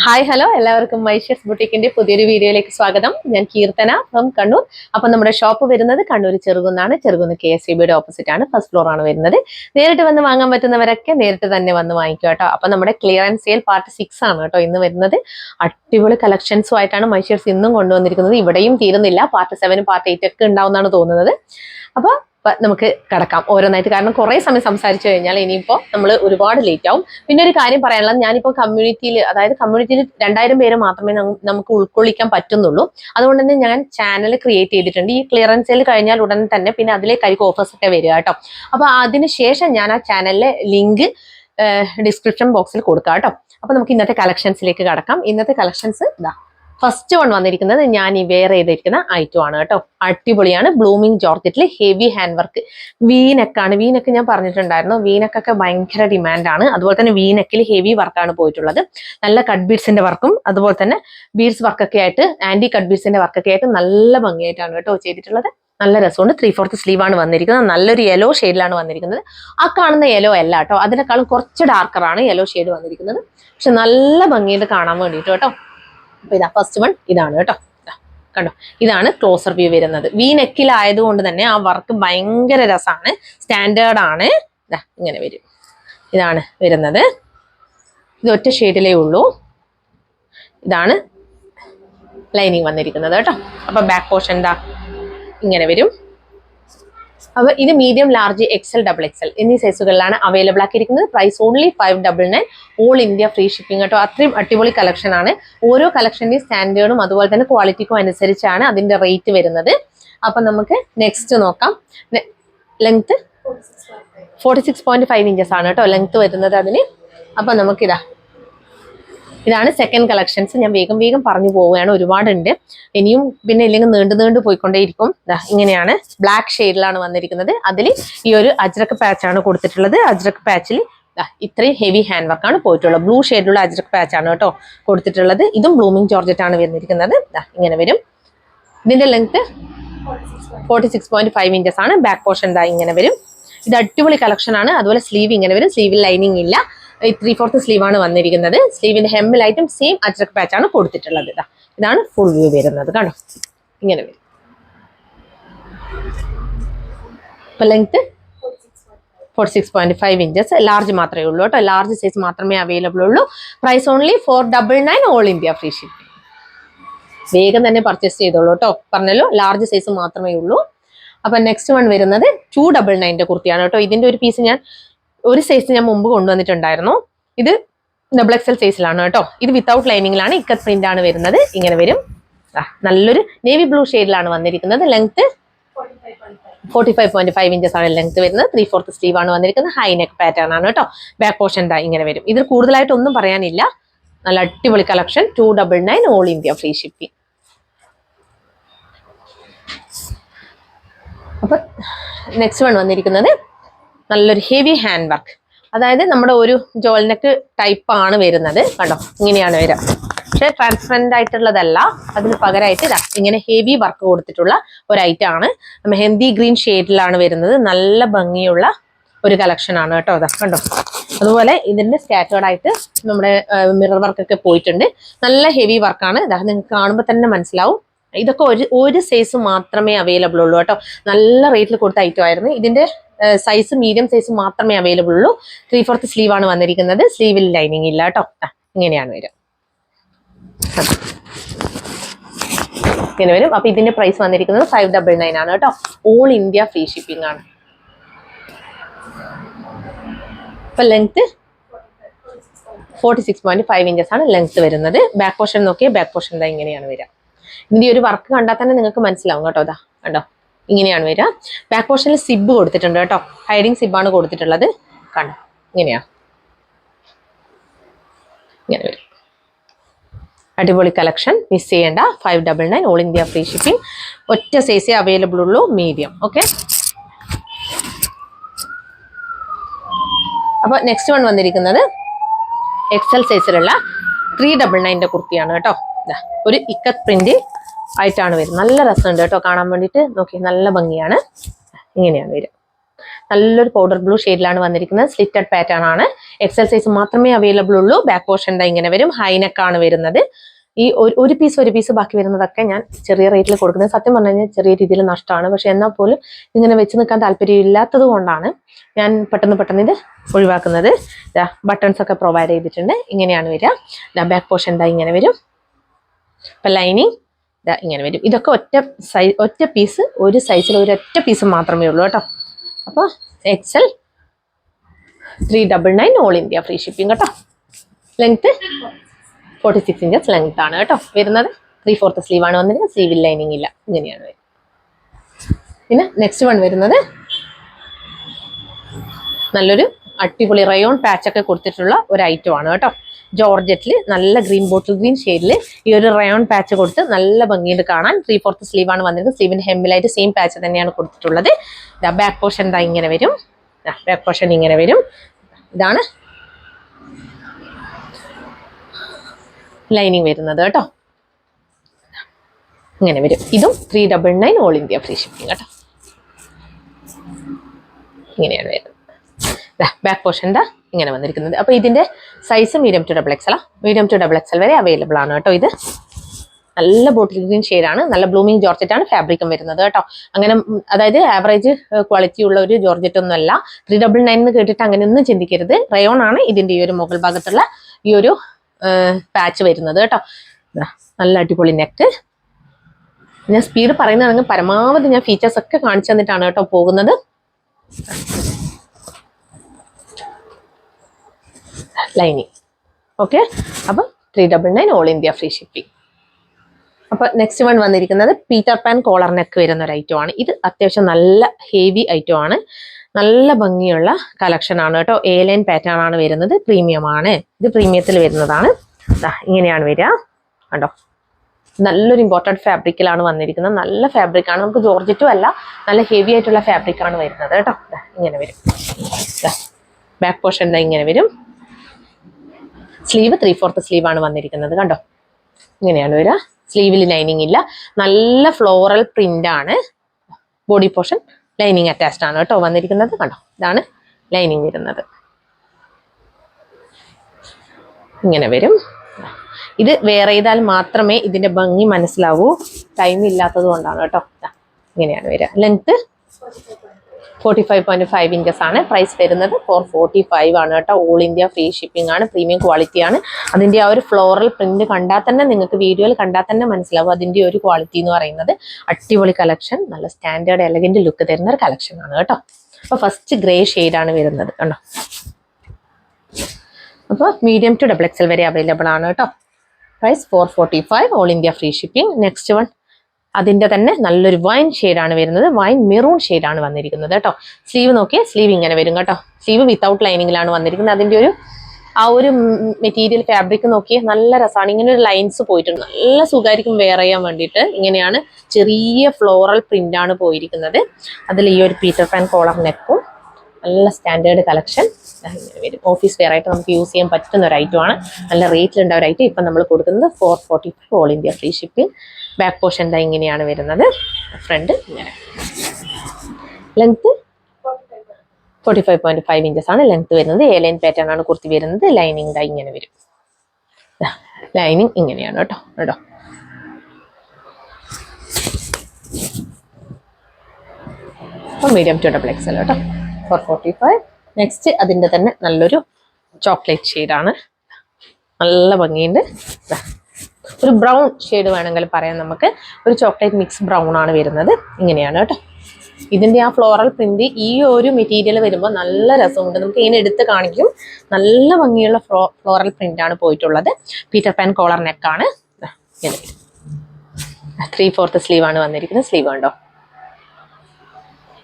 Hi hello എല്ലാവർക്കും മൈഷ്യസ് ബുട്ടിക്കിന്റെ പുതിയൊരു വീഡിയോയിലേക്ക് സ്വാഗതം. ഞാൻ കീർത്തന ഫ്രം കണ്ണൂർ. അപ്പൊ നമ്മുടെ ഷോപ്പ് വരുന്നത് കണ്ണൂർ ചെറുകുന്നാണ്. ചെറുകുന്ന് കെ എസ് ബിയുടെ ഓപ്പോസിറ്റ് ആണ്. ഫസ്റ്റ് ഫ്ലോർ ആണ് വരുന്നത്. നേരിട്ട് വന്ന് വാങ്ങാൻ പറ്റുന്നവരൊക്കെ നേരിട്ട് തന്നെ വന്ന് വാങ്ങിക്കുക കേട്ടോ അപ്പൊ നമ്മുടെ ക്ലിയറൻസ് സെയിൽ പാർട്ട് സിക്സ് ആണ് കേട്ടോ ഇന്ന് വരുന്നത്. അടിപൊളി കളക്ഷൻസും ആയിട്ടാണ് മൈഷ്യസ് ഇന്നും കൊണ്ടുവന്നിരിക്കുന്നത്. ഇവിടെയും തീരുന്നില്ല. പാർട്ട് സെവനും പാർട്ട് എയ്റ്റ് ഒക്കെ ഉണ്ടാവുന്നതാണ് തോന്നുന്നത്. അപ്പൊ പ- നമുക്ക് കിടക്കാം ഓരോന്നായിട്ട്. കാരണം കുറേ സമയം സംസാരിച്ചു കഴിഞ്ഞാൽ ഇനിയിപ്പോൾ നമ്മൾ ഒരുപാട് ലേറ്റ് ആവും. പിന്നെ ഒരു കാര്യം പറയാനുള്ളത് ഞാനിപ്പോൾ കമ്മ്യൂണിറ്റിയിൽ അതായത് കമ്മ്യൂണിറ്റിയിൽ രണ്ടായിരം പേര് മാത്രമേ നമുക്ക് ഉൾക്കൊള്ളിക്കാൻ പറ്റുന്നുള്ളൂ. അതുകൊണ്ട് തന്നെ ഞാൻ ചാനൽ ക്രിയേറ്റ് ചെയ്തിട്ടുണ്ട്. ഈ ക്ലിയറൻസിൽ കഴിഞ്ഞാൽ ഉടൻ തന്നെ പിന്നെ അതിലേക്കായിരിക്കും ഓഫേഴ്സ് ഒക്കെ വരിക കേട്ടോ. അപ്പോൾ അതിന് ശേഷം ഞാൻ ആ ചാനലിലെ ലിങ്ക് ഡിസ്ക്രിപ്ഷൻ ബോക്സിൽ കൊടുക്കാം കേട്ടോ. അപ്പോൾ നമുക്ക് ഇന്നത്തെ കളക്ഷൻസിലേക്ക് കടക്കാം. ഇന്നത്തെ കളക്ഷൻസ് ഇതാ. ഫസ്റ്റ് വൺ വന്നിരിക്കുന്നത് ഞാൻ ഈ വെയർ ചെയ്തിരിക്കുന്ന ഐറ്റം ആണ് കേട്ടോ. അടിപൊളിയാണ്. ബ്ലൂമിംഗ് ജോർജറ്റിൽ ഹെവി ഹാൻഡ് വർക്ക് വീനക്കാണ് വീനക്ക് ഞാൻ പറഞ്ഞിട്ടുണ്ടായിരുന്നു. വീനക്കൊക്കെ ഭയങ്കര ഡിമാൻഡാണ് അതുപോലെ തന്നെ വീനക്കിൽ ഹെവി വർക്കാണ് പോയിട്ടുള്ളത്. നല്ല കട്ട് ബീഡ്സിന്റെ വർക്കും അതുപോലെ തന്നെ ബീഡ്സ് വർക്കൊക്കെ ആയിട്ട് ആന്റി കട്ട് ബീഡ്സിന്റെ വർക്കൊക്കെ ആയിട്ട് നല്ല ഭംഗിയായിട്ടാണ് കേട്ടോ ചെയ്തിട്ടുള്ളത്. നല്ല രസമുണ്ട്. ത്രീ ഫോർത്ത് സ്ലീവ് ആണ് വന്നിരിക്കുന്നത്. നല്ലൊരു യെല്ലോ ഷെയ്ഡിലാണ് വന്നിരിക്കുന്നത്. ആ കാണുന്ന യെല്ലോ അല്ല കേട്ടോ. അതിനേക്കാളും കുറച്ച് ഡാർക്കറാണ് യെല്ലോ ഷെയ്ഡ് വന്നിരിക്കുന്നത്. പക്ഷെ നല്ല ഭംഗിയിൽ കാണാൻ വേണ്ടിയിട്ട് കേട്ടോ. അപ്പൊ ഇതാ ഫസ്റ്റ് വൺ ഇതാണ് കേട്ടോ. കണ്ടോ? ഇതാണ് ക്ലോസർ വ്യൂ വരുന്നത്. വി നെക്കിലായതുകൊണ്ട് തന്നെ ആ വർക്ക് ഭയങ്കര രസമാണ് സ്റ്റാൻഡേർഡ് ആണ്. ഇതാ ഇങ്ങനെ വരും. ഇതാണ് വരുന്നത്. ഇത് ഒറ്റ ഷെയ്ഡിലേ ഉള്ളൂ. ഇതാണ് ലൈനിങ് വന്നിരിക്കുന്നത് കേട്ടോ. അപ്പൊ ബാക്ക് പോർഷൻ എന്താ ഇങ്ങനെ വരും. അപ്പൊ ഇത് medium large XL double XL എന്നീ സൈസുകളിലാണ് available ആക്കിയിരിക്കുന്നത്. Price only five double nine all India free shipping കേട്ടോ. അത്രയും അടിപൊളി കളക്ഷനാണ് ഓരോ കളക്ഷന്റെയും സ്റ്റാൻഡേർഡും അതുപോലെ തന്നെ ക്വാളിറ്റിക്കും അനുസരിച്ചാണ് അതിന്റെ റേറ്റ് വരുന്നത്. അപ്പൊ നമുക്ക് നെക്സ്റ്റ് നോക്കാം. Length forty six point five inches ആണ് കേട്ടോ ലെങ്ത് വരുന്നത് അതിന്. അപ്പൊ നമുക്കിതാ ഇതാണ് സെക്കൻഡ് കളക്ഷൻസ് ഞാൻ വേഗം വേഗം പറഞ്ഞു പോവുകയാണ്. ഒരുപാടുണ്ട്. ഇനിയും പിന്നെ ഇല്ലെങ്കിൽ നീണ്ടു നീണ്ടു പോയിക്കൊണ്ടേയിരിക്കും. ഇങ്ങനെയാണ്. ബ്ലാക്ക് ഷെയ്ഡിലാണ് വന്നിരിക്കുന്നത്. അതിൽ ഈ ഒരു അജ്രക്ക് പാച്ചാണ് കൊടുത്തിട്ടുള്ളത്. അജ്രക്ക് പാച്ചിൽ ഇത്രയും ഹെവി ഹാൻഡ് വർക്കാണ് പോയിട്ടുള്ളത്. ബ്ലൂ ഷെയ്ഡിലുള്ള അജ്രക്ക് പാച്ചാണ് കേട്ടോ കൊടുത്തിട്ടുള്ളത്. ഇതും ബ്ലൂമിങ് ജോർജറ്റ് ആണ് വന്നിരിക്കുന്നത്. ഇങ്ങനെ വരും. ഇതിന്റെ length forty six point five inches ആണ്. ബാക്ക് പോർഷൻ ഇങ്ങനെ വരും. ഇത് അടിപൊളി കളക്ഷൻ ആണ്. അതുപോലെ സ്ലീവ് ഇങ്ങനെ വരും. സ്ലീവിൽ ലൈനിങ് ഇല്ല. ത്രീ ഫോർത്ത് സ്ലീവ് ആണ് വന്നിരിക്കുന്നത്. സ്ലീവിന്റെ ഹെമ്മിലായിട്ടും സെയിം അച്ചക്ക് പാച്ച് ആണ് കൊടുത്തിട്ടുള്ളത്. ഇതാ ഇതാണ് ഫുൾ വ്യൂ വരുന്നത് കണ്ടോ? ഇങ്ങനെ വരും. ഇപ്പൊ length forty six point five inches large മാത്രമേ ഉള്ളൂ കേട്ടോ. ലാർജ് സൈസ് മാത്രമേ അവൈലബിൾ ഉള്ളൂ. Price only four double nine all India free shipping വേഗം തന്നെ പർച്ചേസ് ചെയ്തോളൂ കേട്ടോ. പറഞ്ഞല്ലോ ലാർജ് സൈസ് മാത്രമേ ഉള്ളൂ. അപ്പൊ നെക്സ്റ്റ് വൺ വരുന്നത് ടു ഡബിൾ നയന്റെ കുർത്തിയാണ് കേട്ടോ. ഇതിന്റെ ഒരു പീസ് ഞാൻ ഒരു സൈസ് ഞാൻ മുമ്പ് കൊണ്ടുവന്നിട്ടുണ്ടായിരുന്നു. ഇത് ഡബിൾ എക്സൽ സൈസിലാണ് കേട്ടോ. ഇത് വിത്തൗട്ട് ലൈനിങ്ങിലാണ് ഇക്കത്ത് പ്രിന്റ് ആണ് വരുന്നത്. ഇങ്ങനെ വരും. നല്ലൊരു നേവി ബ്ലൂ ഷെയ്ഡിലാണ് വന്നിരിക്കുന്നത്. Length forty five point five inches ആണ് ലെങ്ത് വരുന്നത്. ത്രീ ഫോർത്ത് സ്ലീവ് ആണ് വന്നിരിക്കുന്നത്. ഹൈ നെക്ക് പാറ്റേൺ ആണ് കേട്ടോ. ബാക്ക് പോർഷൻ ഇങ്ങനെ വരും. ഇതിൽ കൂടുതലായിട്ട് ഒന്നും പറയാനില്ല. നല്ല അടിപൊളി collection two double nine all India free shipping അപ്പൊ നെക്സ്റ്റ് വൺ വന്നിരിക്കുന്നത് നല്ലൊരു ഹെവി ഹാൻഡ് വർക്ക് അതായത് നമ്മുടെ ഒരു ജോൽനെക്ക് ടൈപ്പ് ആണ് വരുന്നത്. കണ്ടോ? ഇങ്ങനെയാണ് വരിക. പക്ഷെ ട്രാൻസ്പെറന്റ് ആയിട്ടുള്ളതല്ല. അതിന് പകരമായിട്ട് ഇങ്ങനെ ഹെവി വർക്ക് കൊടുത്തിട്ടുള്ള ഒരു ഐറ്റം ആണ്. മെഹന്തി ഗ്രീൻ ഷെയ്ഡിലാണ് വരുന്നത്. നല്ല ഭംഗിയുള്ള ഒരു കളക്ഷൻ ആണ് കേട്ടോ അതാ. കണ്ടോ? അതുപോലെ ഇതിന്റെ സ്കാറ്റേർഡ് ആയിട്ട് നമ്മുടെ മിറർ വർക്കൊക്കെ പോയിട്ടുണ്ട്. നല്ല ഹെവി വർക്കാണ് ഇതാ നിങ്ങൾക്ക് കാണുമ്പോൾ തന്നെ മനസ്സിലാവും. ഇതൊക്കെ ഒരു ഒരു സൈസ് മാത്രമേ അവൈലബിൾ ഉള്ളൂ കേട്ടോ. നല്ല റേറ്റിൽ കൊടുത്ത ഐറ്റം ആയിരുന്നു. ഇതിന്റെ സൈസ് മീഡിയം സൈസ് മാത്രമേ അവൈലബിൾ ഉള്ളൂ. ത്രീ ഫോർത്ത് സ്ലീവ് ആണ് വന്നിരിക്കുന്നത്. സ്ലീവിൽ ലൈനിങ് ഇല്ല കേട്ടോ ഇങ്ങനെയാണ് വരും ഇങ്ങനെ വരും. അപ്പൊ ഇതിന്റെ പ്രൈസ് വന്നിരിക്കുന്നത് ഫൈവ് ഡബിൾ നയൻ ആണ് കേട്ടോ ഓൾ ഇന്ത്യ ഫ്രീ ഷിപ്പിംഗ് ആണ്. അപ്പൊ length forty six point five inches ആണ് ലെങ്ത് വരുന്നത്. ബാക്ക് പോർഷൻ നോക്കിയാൽ ബാക്ക് പോർഷൻ ഇങ്ങനെയാണ് വരിക. ഇതിന്റെ ഒരു വർക്ക് കണ്ടാൽ തന്നെ നിങ്ങൾക്ക് മനസ്സിലാവും കേട്ടോ അതാ കണ്ടോ? ഇങ്ങനെയാണ് വരിക. ബാക്ക് പോർഷനിൽ സിബ് കൊടുത്തിട്ടുണ്ട് കേട്ടോ. ഹൈഡിങ് സിബാണ് കൊടുത്തിട്ടുള്ളത്. കണ്ടോ? ഇങ്ങനെയാ. ഇങ്ങനെ വരും. അടിപൊളി കളക്ഷൻ മിസ് ചെയ്യേണ്ട. Five double nine all India free shipping ഒറ്റ സൈസേ അവൈലബിൾ ഉള്ളൂ മീഡിയം ഓക്കെ അപ്പോൾ നെക്സ്റ്റ് വൺ വന്നിരിക്കുന്നത് എക്സൽ സൈസിലുള്ള ത്രീ ഡബിൾ നയന്റെ കുർത്തിയാണ് കേട്ടോ. ഒരു ഇക്കത്ത് പ്രിന്റ് ആയിട്ടാണ് വരുന്നത്. നല്ല രസമുണ്ട് കേട്ടോ കാണാൻ വേണ്ടിയിട്ട്. നോക്കി നല്ല ഭംഗിയാണ്. ഇങ്ങനെയാണ് വരിക. നല്ലൊരു പൗഡർ ബ്ലൂ ഷെയ്ഡിലാണ് വന്നിരിക്കുന്നത്. സ്ലിറ്റഡ് പാറ്റേൺ ആണ്. എക്സൽ സൈസ് മാത്രമേ അവൈലബിൾ ഉള്ളൂ. ബാക്ക് പോർഷൻ എന്താ ഇങ്ങനെ വരും. ഹൈനക്കാണ് വരുന്നത്. ഈ ഒരു പീസ് ഒരു പീസ് ബാക്കി വരുന്നതൊക്കെ ഞാൻ ചെറിയ റേറ്റിൽ കൊടുക്കുന്നത്. സത്യം പറഞ്ഞു കഴിഞ്ഞാൽ ചെറിയ രീതിയിൽ നഷ്ടമാണ്. പക്ഷെ എന്നാൽ പോലും ഇങ്ങനെ വെച്ച് നിൽക്കാൻ താല്പര്യമില്ലാത്തത് കൊണ്ടാണ് ഞാൻ പെട്ടെന്ന് പെട്ടെന്ന് ഇത് ഒഴിവാക്കുന്നത്. ബട്ടൺസ് ഒക്കെ പ്രൊവൈഡ് ചെയ്തിട്ടുണ്ട്. ഇങ്ങനെയാണ് വരിക. ബാക്ക് പോർഷൻ എന്താ ഇങ്ങനെ വരും. ഇപ്പം ലൈനിങ് ഇങ്ങനെ വരും. ഇതൊക്കെ ഒറ്റ സൈ ഒറ്റ പീസ് ഒരു സൈസിൽ ഒരു ഒറ്റ പീസ് മാത്രമേ ഉള്ളൂ കേട്ടോ. അപ്പോൾ XL three double nine all India free shipping കേട്ടോ. Length forty six inches length ആണ് കേട്ടോ വരുന്നത്. ത്രീ ഫോർത്ത് സ്ലീവ് ആണ് വന്നിരിക്കുന്നത്. സ്ലീവിൽ ലൈനിങ് ഇല്ല. ഇങ്ങനെയാണ് വരുന്നത്. പിന്നെ നെക്സ്റ്റ് വൺ വരുന്നത് നല്ലൊരു അടിപൊളി റയോൺ പാച്ചൊക്കെ കൊടുത്തിട്ടുള്ള ഒരു ഐറ്റം ആണ് കേട്ടോ. ജോർജറ്റിൽ നല്ല ഗ്രീൻ ബോട്ടിൽ ഗ്രീൻ ഷെയ്ഡിൽ ഈ ഒരു റയോൺ പാച്ച് കൊടുത്ത് നല്ല ഭംഗിയിൽ കാണാൻ. ത്രീ ഫോർത്ത് സ്ലീവ് ആണ് വന്നിരിക്കുന്നത്. സ്ലീവിന്റെ ഹെമ്മിലായിട്ട് സെയിം പാച്ച് തന്നെയാണ് കൊടുത്തിട്ടുള്ളത്. ഇതാ ബാക്ക് പോർഷൻ ഇതാ ഇങ്ങനെ വരും. ബാക്ക് പോർഷൻ ഇങ്ങനെ വരും. ഇതാണ് ലൈനിങ് വരുന്നത് കേട്ടോ. ഇങ്ങനെ വരും. ഇതും three double nine all India free shipping കേട്ടോ. ഇങ്ങനെയാണ് വരുന്നത്. ബാക്ക് പോർഷൻ എന്താ ഇങ്ങനെ വന്നിരിക്കുന്നത്. അപ്പൊ ഇതിന്റെ size medium to double XL medium to double XL വരെ അവൈലബിൾ ആണ് കേട്ടോ ഇത്. നല്ല ബോട്ടിൽ ഗ്രീൻ ആണ്. നല്ല ബ്ലൂമിങ് ജോർജറ്റ് ആണ് ഫാബ്രിക്കും വരുന്നത് കേട്ടോ. അങ്ങനെ അതായത് ആവറേജ് ക്വാളിറ്റി ഉള്ള ഒരു ജോർജറ്റ് ഒന്നും അല്ല. ത്രീ ഡബിൾ നയൻ എന്ന് കേട്ടിട്ട് അങ്ങനെ ഒന്നും ചിന്തിക്കരുത്. റയോൺ ആണ് ഇതിന്റെ ഈ ഒരു മുകൾ ഭാഗത്തുള്ള ഈ ഒരു പാച്ച് വരുന്നത് കേട്ടോ. നല്ല അടിപൊളി നെക്ക് ഞാൻ സ്പീഡ് പറയുന്നതാണെങ്കിൽ പരമാവധി ഞാൻ ഫീച്ചേഴ്സ് ഒക്കെ കാണിച്ചു തന്നിട്ടാണ് കേട്ടോ പോകുന്നത്. ലൈനിങ് ഓക്കെ അപ്പം three double nine all India free shipping അപ്പൊ നെക്സ്റ്റ് വൺ വന്നിരിക്കുന്നത് പീറ്റർ പാൻ കോളർ നെക്ക് വരുന്ന ഒരു ഐറ്റം ആണ്. ഇത് അത്യാവശ്യം നല്ല ഹെവി ഐറ്റം ആണ്. നല്ല ഭംഗിയുള്ള കളക്ഷൻ ആണ് കേട്ടോ. ലൈൻ പാറ്റേൺ ആണ് വരുന്നത്. പ്രീമിയം ആണ്. ഇത് പ്രീമിയത്തിൽ വരുന്നതാണ്. ഇങ്ങനെയാണ് വരിക. കണ്ടോ? നല്ലൊരു ഇമ്പോർട്ടന്റ് ഫാബ്രിക്കിലാണ് വന്നിരിക്കുന്നത്. നല്ല ഫാബ്രിക് ആണ്. നമുക്ക് ജോർജറ്റും അല്ല നല്ല ഹെവി ആയിട്ടുള്ള ഫാബ്രിക് ആണ് വരുന്നത് കേട്ടോ. ഇങ്ങനെ വരും. ബാക്ക് പോർഷൻ ഇങ്ങനെ വരും. സ്ലീവ് ത്രീ ഫോർത്ത് സ്ലീവ് ആണ് വന്നിരിക്കുന്നത്. കണ്ടോ? ഇങ്ങനെയാണ് വരിക. സ്ലീവിൽ ലൈനിങ് ഇല്ല. നല്ല ഫ്ലോറൽ പ്രിന്റ് ആണ്. ബോഡി പോർഷൻ ലൈനിങ് അറ്റാച്ച്ഡ് ആണ് കേട്ടോ വന്നിരിക്കുന്നത്. കണ്ടോ? ഇതാണ് ലൈനിങ് വരുന്നത്. ഇങ്ങനെ വരും. ഇത് വേറെ ചെയ്താൽ മാത്രമേ ഇതിന്റെ ഭംഗി മനസ്സിലാവൂ. ടൈം ഇല്ലാത്തത് കൊണ്ടാണ് കേട്ടോ. ഇങ്ങനെയാണ് വരിക. Length forty five point five inches ആണ് പ്രൈസ് വരുന്നത്. ഫോർ ഫോർട്ടി ഫൈവ് ആണ് കേട്ടോ. ഓൾ ഇന്ത്യ ഫ്രീ ഷിപ്പിംഗ് ആണ്. പ്രീമിയം ക്വാളിറ്റി ആണ്. അതിന്റെ ആ ഒരു ഫ്ലോറൽ പ്രിന്റ് കണ്ടാൽ തന്നെ നിങ്ങൾക്ക് വീഡിയോയിൽ കണ്ടാൽ തന്നെ മനസ്സിലാവും അതിന്റെ ഒരു ക്വാളിറ്റി എന്ന് പറയുന്നത്. അടിപൊളി കളക്ഷൻ നല്ല സ്റ്റാൻഡേർഡ് എലഗന്റ് ലുക്ക് തരുന്ന ഒരു കളക്ഷൻ ആണ് കേട്ടോ. അപ്പൊ ഫസ്റ്റ് ഗ്രേ ആണ് വരുന്നത് കണ്ടോ? അപ്പോൾ മീഡിയം ടു ഡബിൾ എക്സൽ വരെ അവൈലബിൾ ആണ് കേട്ടോ. Price four forty five all India free shipping next one അതിന്റെ തന്നെ നല്ലൊരു വൈൻ ആണ് വരുന്നത്. വൈൻ മെറൂൺ ആണ് വന്നിരിക്കുന്നത് കേട്ടോ. സ്ലീവ് നോക്കിയാൽ സ്ലീവ് ഇങ്ങനെ വരും കേട്ടോ. സ്ലീവ് വിത്തൗട്ട് ലൈനിങ്ങിലാണ് വന്നിരിക്കുന്നത്. അതിന്റെ ഒരു ആ ഒരു മെറ്റീരിയൽ ഫാബ്രിക് നോക്കിയേ നല്ല രസമാണ്. ഇങ്ങനെ ഒരു ലൈൻസ് പോയിട്ടുണ്ട്. നല്ല സുഖമായിരിക്കും വെയർ ചെയ്യാൻ വേണ്ടിയിട്ട്. ഇങ്ങനെയാണ് ചെറിയ ഫ്ലോറൽ പ്രിന്റ് ആണ് പോയിരിക്കുന്നത്. അതിൽ ഈ ഒരു പീറ്റർ പാൻ കോളർ നെക്കും നല്ല സ്റ്റാൻഡേർഡ് കളക്ഷൻ വരും. ഓഫീസ് വെയർ ആയിട്ട് നമുക്ക് യൂസ് ചെയ്യാൻ പറ്റുന്ന ഒരു ഐറ്റമാണ് നല്ല റേറ്റിലുണ്ട ഒരു ഐറ്റം ഇപ്പം നമ്മൾ കൊടുക്കുന്നത് four forty five all India free shipping back portion എന്താ ഇങ്ങനെയാണ് വരുന്നത്. ഫ്രണ്ട് ഇങ്ങനെ. Length forty five point five inches ആണ് ലെങ്ത് വരുന്നത്. എ ലൈൻ പാറ്റേൺ ആണ് കുർത്തി വരുന്നത്. ലൈനിങ് ദാ ഇങ്ങനെ വരും. ലൈനിങ് ഇങ്ങനെയാണ് കേട്ടോ. കേട്ടോ അപ്പോൾ മീഡിയം ടു ഡബിൾ എക്സൽ കേട്ടോ. ഫോർ ഫോർട്ടി ഫൈവ് നെക്സ്റ്റ് അതിന്റെ തന്നെ നല്ലൊരു ചോക്ലേറ്റ് ഷെയ്ഡാണ് നല്ല ഭംഗിയുണ്ട്. ഒരു ബ്രൗൺ ഷെയ്ഡ് വേണമെങ്കിൽ പറയാം നമുക്ക്. ഒരു ചോക്ലേറ്റ് മിക്സ് ബ്രൗൺ ആണ് വരുന്നത്. ഇങ്ങനെയാണ് കേട്ടോ. ഇതിന്റെ ആ ഫ്ലോറൽ പ്രിന്റ് ഈ ഒരു മെറ്റീരിയൽ വരുമ്പോൾ നല്ല രസമുണ്ട്. നമുക്ക് ഇങ്ങനെ എടുത്ത് കാണിക്കും. നല്ല ഭംഗിയുള്ള ഫ്ലോ ഫ്ലോറൽ ആണ് പോയിട്ടുള്ളത്. പീറ്റർ പാൻ കോളർ നെക്കാണ് ത്രീ ഫോർത്ത് ആണ് വന്നിരിക്കുന്നത്. സ്ലീവ് ഉണ്ടോ?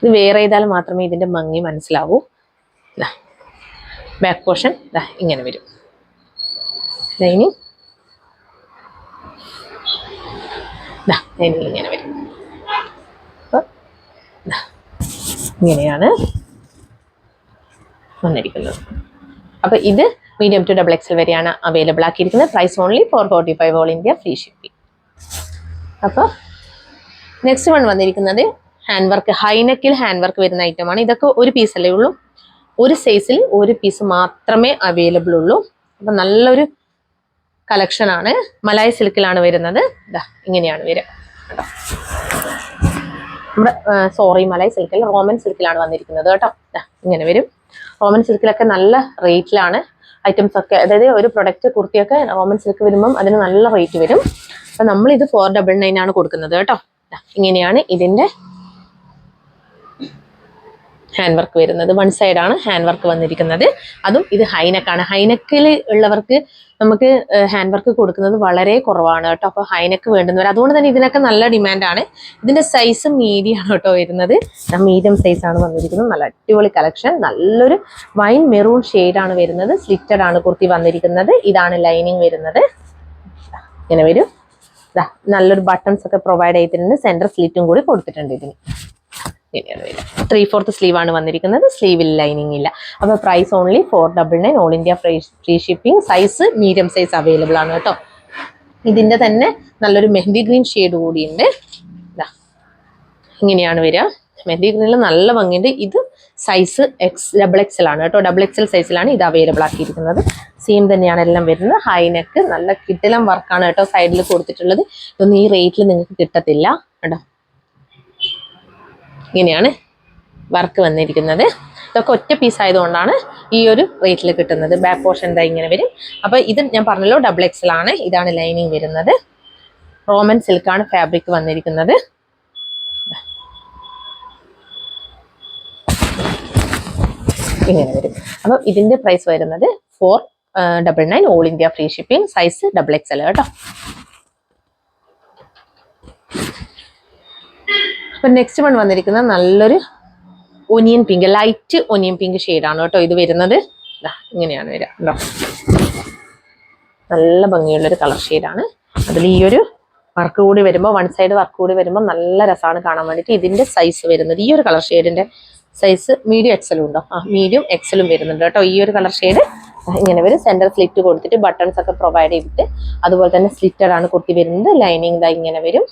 ഇത് വേറെ ചെയ്താൽ മാത്രമേ ഇതിന്റെ ഭംഗി മനസ്സിലാവൂ. ബാക്ക് പോർഷൻ ഇങ്ങനെ വരും. ലൈനിങ് ഇങ്ങനെ വരും. ഇങ്ങനെയാണ് വന്നിരിക്കുന്നത്. അപ്പൊ ഇത് മീഡിയം ടു ഡബിൾ എക്സൽ വരെയാണ് available ആക്കിയിരിക്കുന്നത്. Price only four forty five all India free shipping അപ്പോൾ നെക്സ്റ്റ് വൺ വന്നിരിക്കുന്നത് ഹാൻഡ് വർക്ക് ഹൈനക്കിൽ ഹാൻഡ് വർക്ക് വരുന്ന ഐറ്റമാണ് ഇതൊക്കെ ഒരു പീസ് അല്ലേ ഉള്ളൂ? ഒരു സൈസിൽ ഒരു പീസ് മാത്രമേ അവൈലബിൾ ഉള്ളൂ. അപ്പൊ നല്ലൊരു കളക്ഷൻ ആണ്. മലായ് സിൽക്കിലാണ് വരുന്നത്. ഇങ്ങനെയാണ് വരിക. സോറി മലായ് സിൽക്കിൽ റോമൻ സിൽക്കിലാണ് വന്നിരിക്കുന്നത് കേട്ടോ. ഇങ്ങനെ വരും. റോമൻ സിൽക്കിലൊക്കെ നല്ല റേറ്റിലാണ് ഐറ്റംസ് ഒക്കെ. അതായത് ഒരു പ്രൊഡക്റ്റ് കുർത്തിയൊക്കെ റോമൻ സിൽക്ക് വരുമ്പം അതിന് നല്ല റേറ്റ് വരും. അപ്പൊ നമ്മൾ ഇത് ഫോർ ഡബിൾ നയൻ ആണ് കൊടുക്കുന്നത് കേട്ടോ. ഇങ്ങനെയാണ് ഇതിന്റെ ഹാൻഡ് വർക്ക് വരുന്നത്. വൺ സൈഡ് ആണ് ഹാൻഡ് വർക്ക് വന്നിരിക്കുന്നത്. അതും ഇത് ഹൈനക്കാണ് ഹൈനക്കിൽ ഉള്ളവർക്ക് നമുക്ക് ഹാൻഡ് വർക്ക് കൊടുക്കുന്നത് വളരെ കുറവാണ് കേട്ടോ. അപ്പോൾ ഹൈനക്ക് വേണ്ടുന്നവർ. അതുകൊണ്ട് തന്നെ ഇതിനൊക്കെ നല്ല ഡിമാൻഡാണ് ഇതിന്റെ സൈസ് മീഡിയം ആണ് കേട്ടോ വരുന്നത്. മീഡിയം സൈസ് ആണ് വന്നിരിക്കുന്നത്. നല്ല അടിപൊളി കളക്ഷൻ നല്ലൊരു വൈൻ മെറൂൺ ആണ് വരുന്നത്. സ്ലിറ്റഡ് ആണ് കുർത്തി വന്നിരിക്കുന്നത്. ഇതാണ് ലൈനിങ് വരുന്നത്. ഇങ്ങനെ വരും. നല്ലൊരു ബട്ടൺസ് ഒക്കെ പ്രൊവൈഡ് ചെയ്തിട്ടുണ്ട്. സെന്റർ സ്ലിറ്റും കൂടി കൊടുത്തിട്ടുണ്ട് ഇതിന്. ത്രീ ഫോർത്ത് സ്ലീവ് ആണ് വന്നിരിക്കുന്നത്. സ്ലീവിൽ ലൈനിങ് ഇല്ല. അപ്പോൾ price only four double nine all India free free shipping size medium size available ആണ് കേട്ടോ. ഇതിന്റെ തന്നെ നല്ലൊരു മെഹന്തി ഗ്രീൻ ഷെയ്ഡ് കൂടിയുണ്ട് ഇതാ ഇങ്ങനെയാണ് വരിക. മെഹന്തി ഗ്രീനിൽ നല്ല ഭംഗിയുണ്ട്. ഇത് സൈസ് എക്സ് ഡബിൾ എക്സൽ ആണ് കേട്ടോ. ഡബിൾ എക്സ് എൽ സൈസിലാണ് ഇത് അവൈലബിൾ ആക്കിയിരിക്കുന്നത്. സെയിം തന്നെയാണ് എല്ലാം വരുന്നത്. ഹൈ നെക്ക് നല്ല കിട്ടിലം വർക്കാണ് കേട്ടോ സൈഡിൽ കൊടുത്തിട്ടുള്ളത്. ഇതൊന്നും ഈ റേറ്റിൽ നിങ്ങൾക്ക് കിട്ടത്തില്ല കേട്ടോ. ഇങ്ങനെയാണ് വർക്ക് വന്നിരിക്കുന്നത്. ഇതൊക്കെ ഒറ്റ പീസ് ആയതുകൊണ്ടാണ് ഈ ഒരു റേറ്റിൽ കിട്ടുന്നത്. ബാക്ക് പോർഷൻ എന്താ ഇങ്ങനെ വരും. അപ്പോൾ ഇത് ഞാൻ പറഞ്ഞല്ലോ ഡബിൾ എക്സൽ ആണ് ഇതാണ് ലൈനിങ് വരുന്നത്. റോമൻ സിൽക്കാണ് ഫാബ്രിക് വന്നിരിക്കുന്നത്. ഇങ്ങനെ വരും. അപ്പോൾ ഇതിന്റെ പ്രൈസ് വരുന്നത് four double nine all India free shipping size double XL കേട്ടോ? അപ്പൊ നെക്സ്റ്റ് വൺ വന്നിരിക്കുന്ന നല്ലൊരു onion pink light onion pink ഷെയ്ഡാണ് കേട്ടോ ഇത് വരുന്നത്. ഇങ്ങനെയാണ് വരിക. കേട്ടോ നല്ല ഭംഗിയുള്ളൊരു കളർ ഷെയ്ഡാണ് അതിൽ ഈ ഒരു വർക്ക് കൂടി വരുമ്പോൾ വൺ സൈഡ് വർക്ക് കൂടി വരുമ്പോൾ നല്ല രസമാണ് കാണാൻ വേണ്ടിയിട്ട് ഇതിന്റെ സൈസ് വരുന്നത്. ഈ ഒരു കളർ ഷെയ്ഡിന്റെ സൈസ് മീഡിയം എക്സലും ഉണ്ടോ? ആ മീഡിയം എക്സലും വരുന്നുണ്ട് കേട്ടോ. ഈ ഒരു കളർ ഷെയ്ഡ് ഇങ്ങനെ വരും സെന്റർ സ്ലിറ്റ് കൊടുത്തിട്ട് ബട്ടൺസ് ഒക്കെ പ്രൊവൈഡ് ചെയ്തിട്ട് അതുപോലെ തന്നെ സ്ലിറ്റഡ് ആണ് കുർത്തി വരുന്നത്. ലൈനിങ് ദാ ഇങ്ങനെ വരും.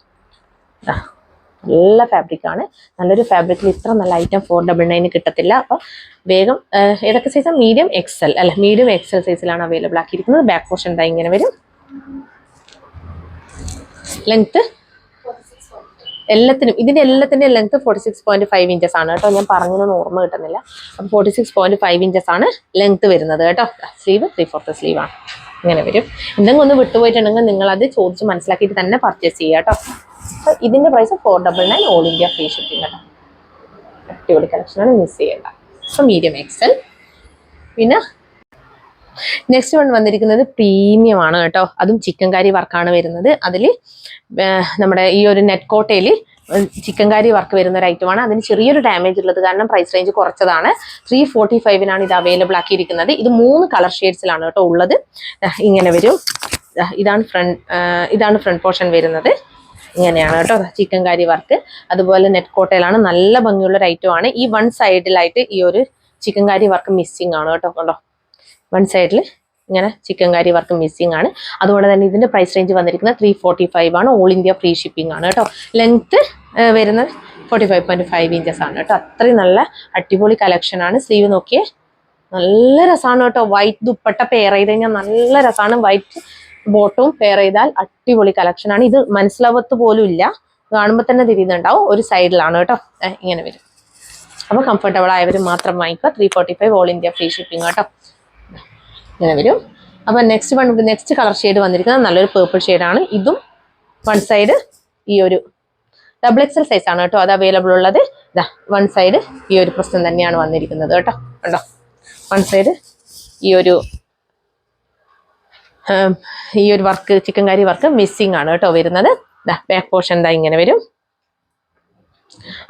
നല്ല ഫാബ്രിക് ആണ്. നല്ലൊരു ഫാബ്രിക്കിൽ ഇത്ര നല്ല ഐറ്റം ഫോർ ഡബിൾ നയന് കിട്ടത്തില്ല. അപ്പോൾ വേഗം ഏതൊക്കെ സൈസ് മീഡിയം എക്സൽ അല്ല മീഡിയം എക്സൽ സൈസിലാണ് അവൈലബിൾ ആക്കിയിരിക്കുന്നത്. ബാക്ക് പോർഷൻ എന്താ ഇങ്ങനെ വരും. ലെങ്ത് എല്ലാത്തിനും ഇതിന്റെ എല്ലാത്തിന്റെ length forty six point five inches ആണ് കേട്ടോ. ഞാൻ പറഞ്ഞതൊന്നും ഓർമ്മ കിട്ടുന്നില്ല. അപ്പൊ forty six point five inches ആണ് ലെങ്ത് വരുന്നത് കേട്ടോ. സ്ലീവ് ത്രീ ഫോർത്ത് സ്ലീവ് ആണ്. ഇങ്ങനെ വരും. എന്തെങ്കിലും ഒന്ന് വിട്ടുപോയിട്ടുണ്ടെങ്കിൽ നിങ്ങൾ അത് ചോദിച്ച് മനസ്സിലാക്കിയിട്ട് തന്നെ പർച്ചേസ് ചെയ്യുക കേട്ടോ. ഇതിന്റെ price four double nine all India free shipping കേട്ടോ. അടിപൊളി കളക്ഷനാണ് മിസ് ചെയ്യേണ്ട. സോ മീഡിയം എക്സൽ പിന്നെ നെക്സ്റ്റ് വൺ വന്നിരിക്കുന്നത് പ്രീമിയം ആണ് കേട്ടോ. അതും ചിക്കൻ കാരി വർക്കാണ് വരുന്നത്. അതിൽ നമ്മുടെ ഈ ഒരു നെറ്റ് കോട്ടയിൽ ചിക്കൻ കാരി വർക്ക് വരുന്ന ഒരു ഐറ്റമാണ് അതിന് ചെറിയൊരു ഡാമേജ് ഉള്ളത് കാരണം പ്രൈസ് റേഞ്ച് കുറച്ചതാണ്. ത്രീ ഫോർട്ടി ഫൈവിനാണ് ഇത് അവൈലബിൾ ആക്കിയിരിക്കുന്നത്. ഇത് മൂന്ന് കളർ ഷെയ്ഡ്സിലാണ് കേട്ടോ ഉള്ളത്. ഇങ്ങനെ വരും. ഇതാണ് ഫ്രണ്ട് ഇതാണ് ഫ്രണ്ട് പോർഷൻ വരുന്നത്. ഇങ്ങനെയാണ് കേട്ടോ. ചിക്കൻ കാരി വർക്ക് അതുപോലെ നെറ്റ് കോട്ടയിലാണ് നല്ല ഭംഗിയുള്ള ഒരു ഐറ്റമാണ് ഈ വൺ സൈഡിലായിട്ട് ഈ ഒരു ചിക്കൻ കാരി വർക്ക് മിസ്സിംഗ് ആണ് കേട്ടോ കണ്ടോ? വൺ സൈഡിൽ ഇങ്ങനെ ചിക്കൻ കാരി വർക്ക് മിസ്സിംഗ് ആണ്. അതുപോലെ തന്നെ ഇതിന്റെ പ്രൈസ് റേഞ്ച് വന്നിരിക്കുന്നത് ത്രീ ഫോർട്ടി ഫൈവ് ആണ്. ഓൾ ഇന്ത്യ ഫ്രീ ഷിപ്പിംഗ് ആണ് കേട്ടോ. ലെങ്ത്ത് വരുന്നത് forty five point five inches ആണ് കേട്ടോ. അത്രയും നല്ല അടിപൊളി കളക്ഷൻ ആണ്. സ്ലീവ് നോക്കിയേ നല്ല രസമാണ് കേട്ടോ. വൈറ്റ് ദുപ്പട്ട പെയർ ചെയ്ത് കഴിഞ്ഞാൽ നല്ല രസമാണ് വൈറ്റ് ബോട്ടവും പെയർ ചെയ്താൽ അടിപൊളി കളക്ഷൻ ആണ്. ഇത് മനസ്സിലാവത്ത് പോലും ഇല്ല. കാണുമ്പോൾ തന്നെ തിരിയുന്നുണ്ടാവും. ഒരു സൈഡിലാണ് കേട്ടോ. ഇങ്ങനെ വരും. അപ്പോൾ കംഫർട്ടബിൾ ആയവർ മാത്രം വാങ്ങിക്കുക. Three forty five all India free shipping കേട്ടോ. ഇങ്ങനെ വരും. അപ്പൊ next one next colour shade വന്നിരിക്കുന്നത് നല്ലൊരു പേർപ്പിൾ ആണ്. ഇതും വൺ സൈഡ് ഈ ഒരു ഡബിൾ എക്സൽ സൈസ് ആണ് കേട്ടോ. അത് അവൈലബിൾ ഉള്ളത്. ഇതാ വൺ സൈഡ് ഈ ഒരു പ്രശ്നം തന്നെയാണ് വന്നിരിക്കുന്നത് കേട്ടോ. കണ്ടോ? വൺ സൈഡ് ഈ ഒരു ഈ ഒരു work chikankari work missing ആണ് കേട്ടോ വരുന്നത്. ബാക്ക് പോർഷൻ എന്താ ഇങ്ങനെ വരും.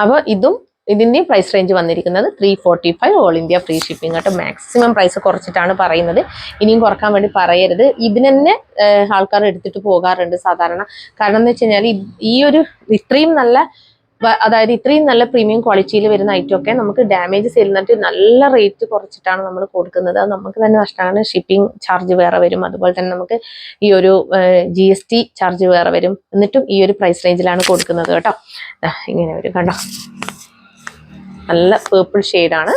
അപ്പോൾ ഇതും ഇതിന്റെയും പ്രൈസ് റേഞ്ച് വന്നിരിക്കുന്നത് three forty five all India free shipping കേട്ടോ. മാക്സിമം പ്രൈസ് കുറച്ചിട്ടാണ് പറയുന്നത്. ഇനിയും കുറയ്ക്കാൻ വേണ്ടി പറയരുത്. ഇതിന് തന്നെ ആൾക്കാർ എടുത്തിട്ട് പോകാറുണ്ട് സാധാരണ. കാരണം എന്ന് വെച്ച് കഴിഞ്ഞാൽ ഈ ഒരു ഇത്രയും നല്ല അതായത് ഇത്രയും നല്ല പ്രീമിയം ക്വാളിറ്റിയിൽ വരുന്ന ഐറ്റം ഒക്കെ നമുക്ക് ഡാമേജ് ചെയ്യുന്നിട്ട് നല്ല റേറ്റ് കുറച്ചിട്ടാണ് നമ്മൾ കൊടുക്കുന്നത്. അത് നമുക്ക് തന്നെ നഷ്ടമാണ്. ഷിപ്പിംഗ് ചാർജ് വേറെ വരും. അതുപോലെ തന്നെ നമുക്ക് ഈ ഒരു ജി എസ് ടി ചാർജ് വേറെ വരും. എന്നിട്ടും ഈ ഒരു പ്രൈസ് റേഞ്ചിലാണ് കൊടുക്കുന്നത് കേട്ടോ. ഇങ്ങനെ വരും കണ്ടോ? നല്ല പേർപ്പിൾ ആണ്.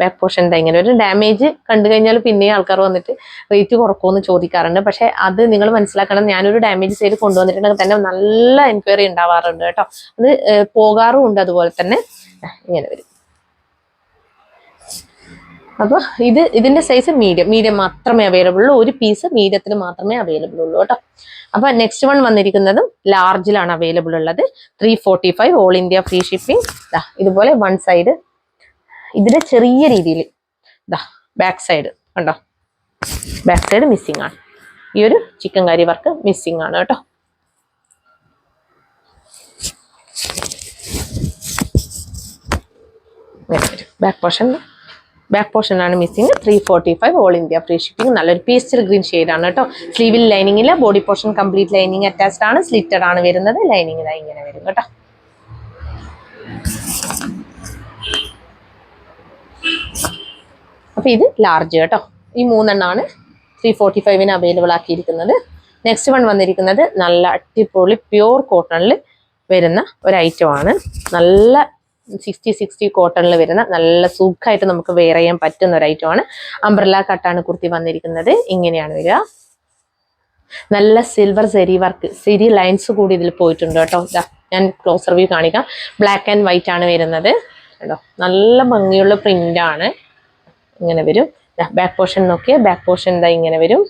ബാക്ക് പോർഷൻ ഇങ്ങനെ ഒരു ഡാമേജ് കണ്ടു കഴിഞ്ഞാൽ പിന്നെ ആൾക്കാർ വന്നിട്ട് റേറ്റ് കുറക്കുമെന്ന് ചോദിക്കാറുണ്ട്. പക്ഷെ അത് നിങ്ങൾ മനസ്സിലാക്കണം ഞാനൊരു ഡാമേജ് സൈഡ് കൊണ്ടുവന്നിട്ടുണ്ടെങ്കിൽ തന്നെ നല്ല എൻക്വയറി ഉണ്ടാവാറുണ്ട് കേട്ടോ. അത് പോകാറുമുണ്ട് അതുപോലെ തന്നെ. ഇങ്ങനെ വരും. അപ്പോൾ ഇത് ഇതിന്റെ സൈസ് മീഡിയം മീഡിയം മാത്രമേ അവൈലബിൾ ഉള്ളൂ. ഒരു പീസ് മീഡിയത്തിന് മാത്രമേ അവൈലബിൾ ഉള്ളൂ കേട്ടോ. അപ്പൊ നെക്സ്റ്റ് വൺ വന്നിരിക്കുന്നതും ലാർജിലാണ് അവൈലബിൾ ഉള്ളത്. Three forty five all India free shipping ഇതുപോലെ വൺ സൈഡ് ഇതിന്റെ ചെറിയ രീതിയിൽ. ഇതാ ബാക്ക് സൈഡ് കണ്ടോ? ബാക്ക് സൈഡ് മിസ്സിംഗ് ആണ്. ഈ ഒരു ചിക്കൻ കറി വർക്ക് മിസ്സിംഗ് ആണ് കേട്ടോ. ബാക്ക് പോർഷൻ ബാക്ക് പോർഷൻ ആണ് missing three forty five all India free shipping നല്ലൊരു പേസ്റ്റൽ ഗ്രീൻ ആണ് കേട്ടോ. സ്ലീവിൽ ലൈനിങ്ങില്ല body portion complete lining attached ആണ് സ്ലിറ്റഡ് ആണ് വരുന്നത്. ലൈനിങ് ഇങ്ങനെ വരും കേട്ടോ. അപ്പൊ ഇത് ലാർജ് കേട്ടോ. ഈ മൂന്നെണ്ണമാണ് ത്രീ ഫോർട്ടി ഫൈവിന് അവൈലബിൾ ആക്കിയിരിക്കുന്നത്. നെക്സ്റ്റ് വൺ വന്നിരിക്കുന്നത് നല്ല അടിപൊളി പ്യൂർ കോട്ടണിൽ വരുന്ന ഒരു ഐറ്റം ആണ്. നല്ല സിക്സ്റ്റി സിക്സ്റ്റി കോട്ടണിൽ വരുന്ന നല്ല സുഖമായിട്ട് നമുക്ക് വെയർ ചെയ്യാൻ പറ്റുന്ന ഒരു ഐറ്റം ആണ്. അംബ്രല കട്ടാണ് കുർത്തി വന്നിരിക്കുന്നത്. ഇങ്ങനെയാണ് വരിക. നല്ല സിൽവർ സെരി വർക്ക് സെരി ലൈൻസ് കൂടി ഇതിൽ പോയിട്ടുണ്ട് കേട്ടോ. ഞാൻ ക്ലോസർ വ്യൂ കാണിക്കാം. ബ്ലാക്ക് ആൻഡ് വൈറ്റ് ആണ് വരുന്നത്. കേട്ടോ നല്ല ഭംഗിയുള്ള ആണ്. ഇങ്ങനെ വരും. ബാക്ക് പോർഷൻ നോക്കിയാൽ ബാക്ക് പോർഷൻ എന്താ ഇങ്ങനെ വരും.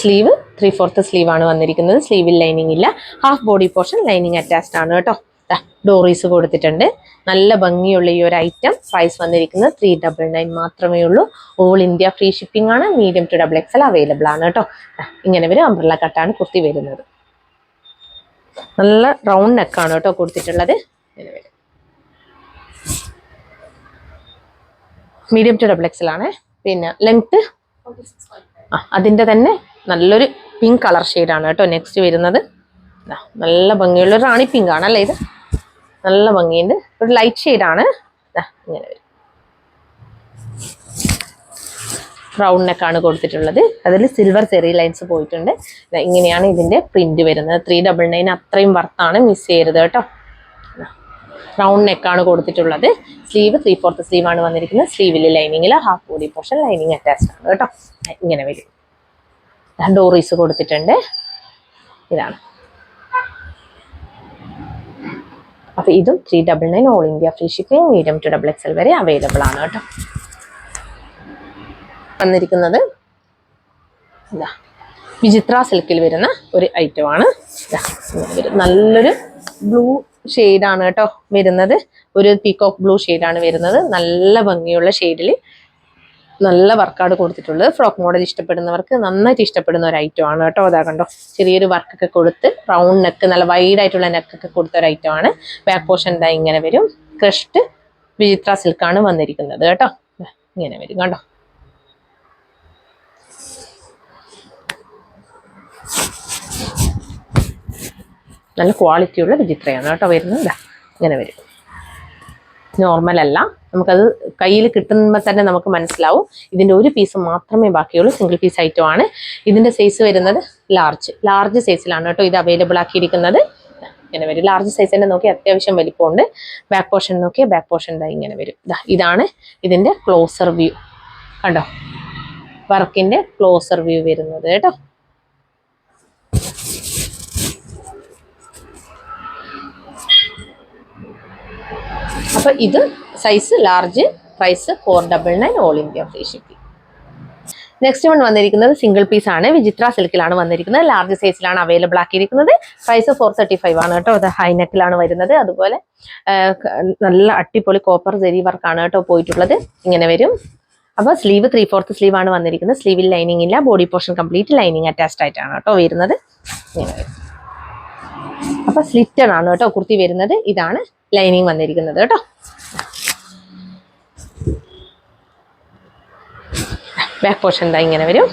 സ്ലീവ് ത്രീ ഫോർത്ത് സ്ലീവ് ആണ് വന്നിരിക്കുന്നത്. സ്ലീവിൽ ലൈനിങ് ഇല്ല. Half body portion lining attached ആണ് കേട്ടോ. ഡോറീസ് കൊടുത്തിട്ടുണ്ട്. നല്ല ഭംഗിയുള്ള ഈ ഒരു ഐറ്റം പ്രൈസ് വന്നിരിക്കുന്നത് ത്രീ ഡബിൾ നയൻ മാത്രമേ ഉള്ളൂ. ഓൾ ഇന്ത്യ ഫ്രീ ഷിപ്പിംഗ് ആണ്. Medium to double XL available ആണ് കേട്ടോ. ഇങ്ങനെ വരും. അംബ്രല കട്ടാണ് കുർത്തി വരുന്നത്. നല്ല റൗണ്ട് നെക്കാണ് കേട്ടോ കൊടുത്തിട്ടുള്ളത്. ഇങ്ങനെ വരും. മീഡിയം ടു ഡബിൾ എക്സൽ ആണ്. പിന്നെ ലെങ്ത് ആ അതിന്റെ തന്നെ നല്ലൊരു പിങ്ക് കളർ ഷെയ്ഡാണ് കേട്ടോ നെക്സ്റ്റ് വരുന്നത്. നല്ല ഭംഗിയുള്ള ഒരു റാണി പിങ്ക് ആണ് അല്ലേ ഇത്? നല്ല ഭംഗിയുണ്ട്. ഒരു ലൈറ്റ് ഷെയ്ഡാണ് ഇങ്ങനെ വരും. റൗണ്ട് നെക്കാണ് കൊടുത്തിട്ടുള്ളത്. അതിൽ സിൽവർ ചെറിയ ലൈൻസ് പോയിട്ടുണ്ട്. ഇങ്ങനെയാണ് ഇതിന്റെ പ്രിന്റ് വരുന്നത്. ത്രീ ഡബിൾ നയൻ അത്രയും വർത്താണ് മിസ് ചെയ്യരുത് കേട്ടോ. റൗണ്ട് നെക്കാണ് കൊടുത്തിട്ടുള്ളത്. സ്ലീവ് ത്രീ ഫോർത്ത് സ്ലീവ് ആണ് വന്നിരിക്കുന്നത്. സ്ലീവിൽ ലൈനിങ്ങിൽ half body portion lining attached ആണ് കേട്ടോ. ഇങ്ങനെ വരും. ഡോറീസ് കൊടുത്തിട്ടുണ്ട്. ഇതാണ്. അപ്പൊ ഇതും three double nine all India free shipping medium to double XL വരെ അവൈലബിൾ ആണ് കേട്ടോ. വന്നിരിക്കുന്നത് ഇതാ. വിചിത്ര സിൽക്കിൽ വരുന്ന ഒരു ഐറ്റം ആണ്. ഇതാ, ഇങ്ങനെ നല്ലൊരു ബ്ലൂ ആണ് കേട്ടോ വരുന്നത്. ഒരു പീകോക്ക് ബ്ലൂ ആണ് വരുന്നത്. നല്ല ഭംഗിയുള്ള ഷെയ്ഡിൽ നല്ല വർക്കാട് കൊടുത്തിട്ടുള്ളത്. ഫ്രോക്ക് മോഡൽ ഇഷ്ടപ്പെടുന്നവർക്ക് നന്നായിട്ട് ഇഷ്ടപ്പെടുന്ന ഒരു ഐറ്റം ആണ് കേട്ടോ. അതാ കണ്ടോ. ചെറിയൊരു വർക്കൊക്കെ കൊടുത്ത് റൗണ്ട് നെക്ക് നല്ല വൈഡ് ആയിട്ടുള്ള നെക്കൊക്കെ കൊടുത്ത ഒരു ഐറ്റം ആണ്. ബാക്ക് പോർഷൻ എന്താ ഇങ്ങനെ വരും. ക്രഷ്ഡ് വിചിത്ര സിൽക്കാണ് വന്നിരിക്കുന്നത് കേട്ടോ. ഇങ്ങനെ വരും. കണ്ടോ? നല്ല ക്വാളിറ്റിയുള്ള വിചിത്രയാണ് കേട്ടോ വരുന്നത്. ഇങ്ങനെ വരും. നോർമൽ അല്ല. നമുക്കത് കയ്യിൽ കിട്ടുമ്പോൾ തന്നെ നമുക്ക് മനസ്സിലാവും. ഇതിന്റെ ഒരു പീസ് മാത്രമേ ബാക്കിയുള്ളൂ. സിംഗിൾ പീസ് ഐറ്റം ആണ്. ഇതിന്റെ സൈസ് വരുന്നത് ലാർജ് ലാർജ് സൈസിലാണ് കേട്ടോ ഇത് അവൈലബിൾ ആക്കിയിരിക്കുന്നത്. ഇങ്ങനെ വരും. ലാർജ് സൈസ് തന്നെ നോക്കി അത്യാവശ്യം വലിപ്പമുണ്ട്. ബാക്ക് പോർഷൻ നോക്കിയാൽ ബാക്ക് പോർഷൻ ദാ ഇങ്ങനെ വരും. ഇതാണ് ഇതിന്റെ ക്ലോസർ വ്യൂ കണ്ടോ? വർക്കിന്റെ ക്ലോസർ വ്യൂ വരുന്നത് കേട്ടോ. അപ്പൊ ഇത് size large price four double nine all India free shipping next one വന്നിരിക്കുന്നത് സിംഗിൾ പീസ് ആണ്. വിചിത്ര സിൽക്കിലാണ് വന്നിരിക്കുന്നത്. ലാർജ് സൈസിലാണ് അവൈലബിൾ ആക്കിയിരിക്കുന്നത്. പ്രൈസ് ഫോർ തേർട്ടി ഫൈവ് ആണ് കേട്ടോ. അത് ഹൈനെക്കിലാണ് വരുന്നത്. അതുപോലെ നല്ല അട്ടിപ്പൊളി കോപ്പർ ജെരി വർക്കാണ് കേട്ടോ പോയിട്ടുള്ളത്. ഇങ്ങനെ വരും. അപ്പോൾ സ്ലീവ് ത്രീ ഫോർത്ത് സ്ലീവ് ആണ് വന്നിരിക്കുന്നത്. സ്ലീവിൽ ലൈനിങ് ഇല്ല. Body portion complete lining attached ആയിട്ടാണ് കേട്ടോ വരുന്നത്. ഇങ്ങനെ വരും. അപ്പോൾ സ്ലിറ്റഡ് ആണ് കേട്ടോ കുർത്തി വരുന്നത്. ഇതാണ് ലൈനിങ് വന്നിരിക്കുന്നത് കേട്ടോ. ബാക്ക് പോർഷൻ എന്താ ഇങ്ങനെ വരും.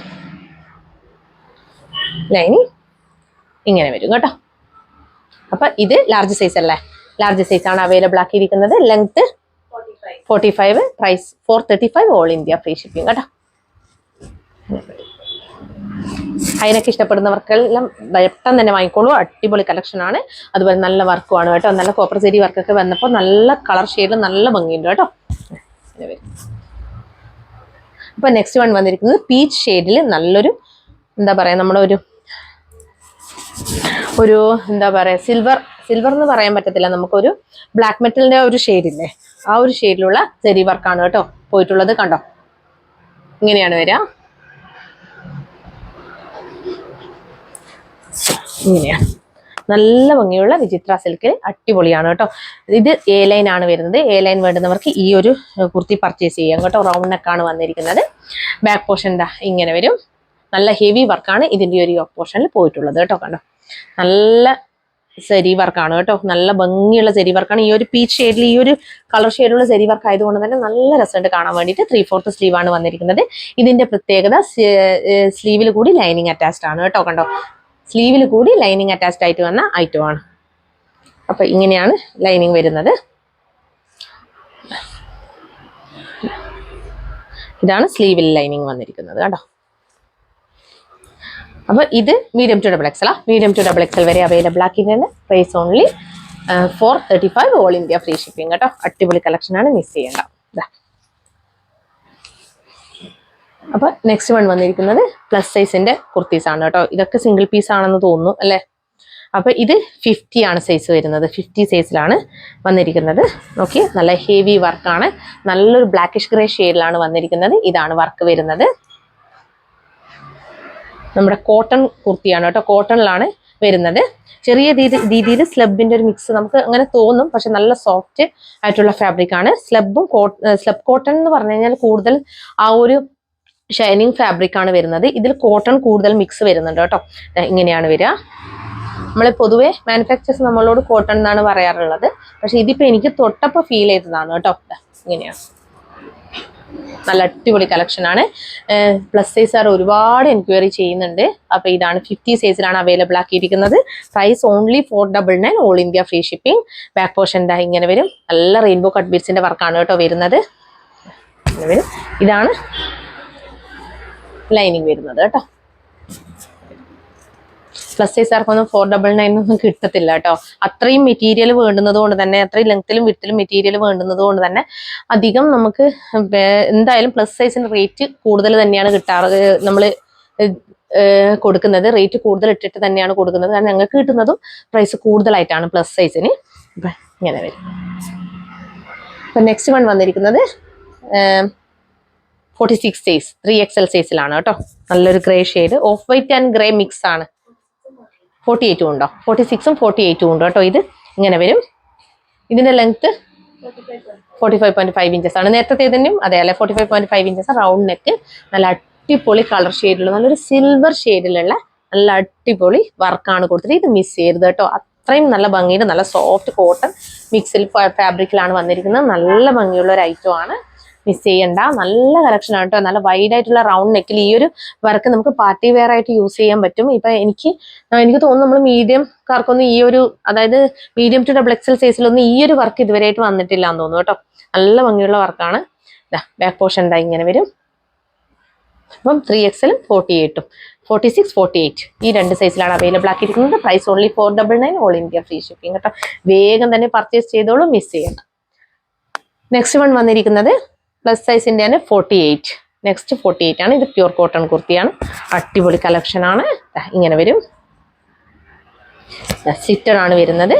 ലൈനിങ് ഇങ്ങനെ വരും കേട്ടോ. അപ്പൊ ഇത് ലാർജ് സൈസ് അല്ലേ? ലാർജ് സൈസ് ആണ് available ആക്കിയിരിക്കുന്നത്. Length forty five price four thirty five all India free shipping കേട്ടോ. അതിനൊക്കെ ഇഷ്ടപ്പെടുന്നവർക്കെല്ലാം പെട്ടെന്ന് തന്നെ വാങ്ങിക്കോളൂ. അടിപൊളി കളക്ഷൻ ആണ്. അതുപോലെ നല്ല വർക്കുമാണ് കേട്ടോ. നല്ല കോപ്പർ സെരി വർക്കൊക്കെ വന്നപ്പോൾ നല്ല കളർ ഷെയ്ഡ് നല്ല ഭംഗിയുണ്ട് കേട്ടോ. അപ്പൊ നെക്സ്റ്റ് വൺ വന്നിരിക്കുന്നത് പീച്ച് ഷെയ്ഡിൽ നല്ലൊരു എന്താ പറയാ നമ്മുടെ ഒരു ഒരു എന്താ പറയാ സിൽവർ സിൽവർ എന്ന് പറയാൻ പറ്റത്തില്ല. നമുക്കൊരു ബ്ലാക്ക് മെറ്റലിന്റെ ഒരു ഷെയ്ഡ് ഇല്ലേ? ആ ഒരു ഷെയ്ഡിലുള്ള സെരി വർക്കാണ് കേട്ടോ പോയിട്ടുള്ളത് കണ്ടോ? ഇങ്ങനെയാണ് വരിക. ഇങ്ങനെയാണ് നല്ല ഭംഗിയുള്ള വിചിത്ര സിൽക്കിൽ അടിപൊളിയാണ് കേട്ടോ. ഇത് എ ലൈൻ ആണ് വരുന്നത്. എ ലൈൻ വേണ്ടുന്നവർക്ക് ഈ ഒരു കുർത്തി പർച്ചേസ് ചെയ്യാം കേട്ടോ. റൗണ്ട് നെക്കാണ് വന്നിരിക്കുന്നത്. ബാക്ക് പോർഷൻ എന്താ ഇങ്ങനെ വരും. നല്ല ഹെവി വർക്കാണ് ഇതിന്റെ ഒരു പോർഷനിൽ പോയിട്ടുള്ളത് കേട്ടോ കണ്ടോ. നല്ല സെരി വർക്കാണ് കേട്ടോ. നല്ല ഭംഗിയുള്ള സെരി വർക്കാണ് ഈ ഒരു പീച്ച് ഷെയ്ഡിൽ ഈ ഒരു കളർ ഷെയ്ഡിലുള്ള സെരി വർക്ക് ആയതുകൊണ്ട് തന്നെ നല്ല രസമുണ്ട് കാണാൻ വേണ്ടിയിട്ട്. ത്രീ ഫോർത്ത് സ്ലീവ് ആണ് വന്നിരിക്കുന്നത്. ഇതിന്റെ പ്രത്യേകത സ്ലീവിൽ കൂടി ലൈനിങ് അറ്റാച്ച്ഡ് ആണ് കേട്ടോ കണ്ടോ. സ്ലീവിൽ കൂടി ലൈനിങ് അറ്റാച്ച്ഡ് ആയിട്ട് വന്ന ഐറ്റം ആണ്. അപ്പൊ ഇങ്ങനെയാണ് ലൈനിങ് വരുന്നത്. ഇതാണ് സ്ലീവിൽ ലൈനിങ് വന്നിരിക്കുന്നത് കേട്ടോ അപ്പൊ ഇത് medium to double XL medium to double XL വരെ അവൈലബിൾ ആക്കിയിട്ടുണ്ട്. Price only four thirty five all India free shipping കേട്ടോ? അടിപൊളി കളക്ഷൻ ആണ്. മിസ് ചെയ്യേണ്ട. ഇതാ അപ്പൊ നെക്സ്റ്റ് വൺ വന്നിരിക്കുന്നത് പ്ലസ് സൈസിന്റെ കുർത്തീസ് ആണ് കേട്ടോ. ഇതൊക്കെ സിംഗിൾ പീസ് ആണെന്ന് തോന്നുന്നു അല്ലെ? അപ്പൊ ഇത് ഫിഫ്റ്റി ആണ് സൈസ് വരുന്നത്. ഫിഫ്റ്റി സൈസിലാണ് വന്നിരിക്കുന്നത്. ഓക്കെ നല്ല ഹെവി വർക്കാണ് നല്ലൊരു ബ്ലാക്കിഷ് ഗ്രേ ഷെയ്ഡിലാണ് വന്നിരിക്കുന്നത്. ഇതാണ് വർക്ക് വരുന്നത്. നമ്മുടെ കോട്ടൺ കുർത്തിയാണ് കേട്ടോ. കോട്ടണിലാണ് വരുന്നത്. ചെറിയ രീതിയിൽ സ്ലബിന്റെ ഒരു മിക്സ് നമുക്ക് അങ്ങനെ തോന്നും. പക്ഷെ നല്ല സോഫ്റ്റ് ആയിട്ടുള്ള ഫാബ്രിക് ആണ്. സ്ലബും സ്ലബ് കോട്ടൺ എന്ന് പറഞ്ഞു കഴിഞ്ഞാൽ കൂടുതൽ ആ ഒരു ഷൈനിങ് ഫാബ്രിക് ആണ് വരുന്നത്. ഇതിൽ കോട്ടൺ കൂടുതൽ മിക്സ് വരുന്നുണ്ട് കേട്ടോ. ഇങ്ങനെയാണ് വരിക. നമ്മൾ പൊതുവെ മാനുഫാക്ചേഴ്സ് നമ്മളോട് കോട്ടൺ എന്നാണ് പറയാറുള്ളത്. പക്ഷെ ഇതിപ്പോ എനിക്ക് തൊട്ടപ്പോൾ ഫീൽ ചെയ്തതാണ് കേട്ടോ. ഇങ്ങനെയാണ് നല്ല അടിപൊളി കളക്ഷൻ ആണ്. പ്ലസ് സൈസ് ആർ ഒരുപാട് എൻക്വയറി ചെയ്യുന്നുണ്ട്. അപ്പൊ ഇതാണ് ഫിഫ്റ്റി സൈസിലാണ് available ആക്കിയിരിക്കുന്നത്. Price only four double nine all India free shipping back portion ഇങ്ങനെ വരും. നല്ല റെയിൻബോ കട്ട് ബീഡ്സിന്റെ വർക്കാണ് കേട്ടോ വരുന്നത്. ഇതാണ് ലൈനിങ് വരുന്നത് കേട്ടോ. പ്ലസ് സൈസ് ആർക്കൊന്നും ഫോർ ഡബിൾ നയൻ ഒന്നും കിട്ടത്തില്ല കേട്ടോ. അത്രയും മെറ്റീരിയൽ വേണ്ടുന്നത് കൊണ്ട് തന്നെ അത്രയും ലെങ്ത്തിലും വിട്ടിലും മെറ്റീരിയൽ വേണ്ടുന്നത് കൊണ്ട് തന്നെ അധികം നമുക്ക് എന്തായാലും പ്ലസ് സൈസിന് റേറ്റ് കൂടുതൽ തന്നെയാണ് കിട്ടാറ് നമ്മൾ കൊടുക്കുന്നത്. റേറ്റ് കൂടുതൽ ഇട്ടിട്ട് തന്നെയാണ് കൊടുക്കുന്നത്. കാരണം ഞങ്ങൾക്ക് കിട്ടുന്നതും പ്രൈസ് കൂടുതലായിട്ടാണ് പ്ലസ് സൈസിന് ഇങ്ങനെ വരും. ഇപ്പൊ നെക്സ്റ്റ് വൺ വന്നിരിക്കുന്നത് forty six size three XL സൈസിലാണ് കേട്ടോ. നല്ലൊരു grey shade off white and grey mix ആണ്. ഫോർട്ടി എയ്റ്റും ഉണ്ടോ? ഫോർട്ടി സിക്സും ഫോർട്ടി എയ്റ്റും ഉണ്ടോ കേട്ടോ ഇത്. ഇങ്ങനെ വരും. ഇതിന്റെ length forty five point five inches ആണ്. നേരത്തെ ഇതിനും അതെ അല്ലെ forty five point five inches round neck നല്ല അടിപൊളി കളർ ഷെയ്ഡിലുള്ള നല്ലൊരു സിൽവർ ഷെയ്ഡിലുള്ള നല്ല അടിപൊളി വർക്കാണ് കൊടുത്തിട്ട് ഇത് മിസ് ചെയ്യരുത് കേട്ടോ. അത്രയും നല്ല ഭംഗിയുടെ നല്ല സോഫ്റ്റ് കോട്ടൺ മിക്സിൽ ഫാബ്രിക്കിലാണ് വന്നിരിക്കുന്നത്. നല്ല ഭംഗിയുള്ള ഒരു ഐറ്റം ആണ്. മിസ് ചെയ്യണ്ട. നല്ല കളക്ഷൻ ആണ് കേട്ടോ നല്ല വൈഡ് ആയിട്ടുള്ള റൗണ്ട് നെക്കിൽ ഈ ഒരു വർക്ക് നമുക്ക് പാർട്ടി വെയർ ആയിട്ട് യൂസ് ചെയ്യാൻ പറ്റും. ഇപ്പൊ എനിക്ക് എനിക്ക് തോന്നുന്നു നമ്മൾ മീഡിയം കാർക്കൊന്നും ഈ ഒരു അതായത് മീഡിയം ടു ഡബിൾ എക്സൽ സൈസിലൊന്നും ഈ ഒരു വർക്ക് ഇതുവരെയായിട്ട് വന്നിട്ടില്ല എന്ന് തോന്നുന്നു കേട്ടോ. നല്ല ഭംഗിയുള്ള വർക്കാണ് ബാക്ക് പോർഷൻ എന്താ ഇങ്ങനെ വരും. അപ്പം ത്രീ എക്സലും ഫോർട്ടി എയ്റ്റും ഫോർട്ടി സിക്സ് ഫോർട്ടി എയ്റ്റ് ഈ രണ്ട് സൈസിലാണ് available ആക്കിയിരിക്കുന്നത്. Price only four double nine all India free shipping കേട്ടോ. വേഗം തന്നെ പർച്ചേസ് ചെയ്തോളൂ മിസ് ചെയ്യണം നെക്സ്റ്റ് വൺ വന്നിരിക്കുന്നത് പ്ലസ് സൈസിന്റെ തന്നെ forty eight next forty eight ആണ്. ഇത് പ്യൂർ കോട്ടൺ കുർത്തിയാണ്. അടിപൊളി ദാ ഇങ്ങനെ വരും. ആണ് വരുന്നത്.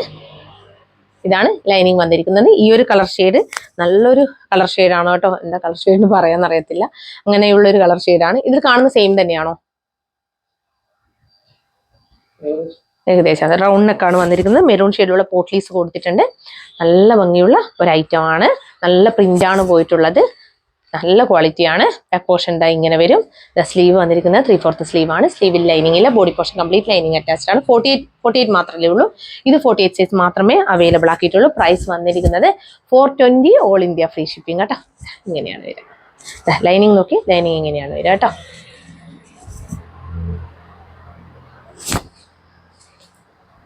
ഇതാണ് ലൈനിങ് വന്നിരിക്കുന്നത്. ഈ ഒരു കളർ ഷെയ്ഡ് നല്ലൊരു കളർ ഷെയ്ഡാണ് കേട്ടോ. എന്താ കളർ ഷെയ്ഡ് പറയാൻ അറിയത്തില്ല. അങ്ങനെയുള്ള ഒരു കളർ ഷെയ്ഡാണ് ഇതിൽ കാണുന്ന സെയിം തന്നെയാണോ? ഏകദേശം അത് റൗണ്ട് വന്നിരിക്കുന്നത്. മെറൂൺ ഷെയ്ഡുള്ള പോട്ട്ലീസ് കൊടുത്തിട്ടുണ്ട്. നല്ല ഭംഗിയുള്ള ഒരു ഐറ്റം ആണ്. നല്ല പ്രിന്റ് ആണ് പോയിട്ടുള്ളത്. നല്ല ക്വാളിറ്റിയാണ് ബാക്ക് പോർഷൻ എന്താ ഇങ്ങനെ വരും. സ്ലീവ് വന്നിരിക്കുന്നത് ത്രീ ഫോർത്ത് സ്ലീവ് ആണ്. സ്ലീവിൽ ലൈനിങ് ഇല്ല. Body portion complete lining attached ആണ്. ഫോർട്ടി എയ്റ്റ് ഫോർട്ടി എയ്റ്റ് മാത്രമേ ഉള്ളൂ. ഇത് ഫോർട്ടി എയ്റ്റ് സൈസ് മാത്രമേ അവൈലബിൾ ആക്കിയിട്ടുള്ളൂ. പ്രൈസ് വന്നിരിക്കുന്നത് four twenty all India free shipping കേട്ടോ. ഇങ്ങനെയാണ് വരിക. ലൈനിങ് നോക്കി. ലൈനിങ് ഇങ്ങനെയാണ് വരിക കേട്ടോ.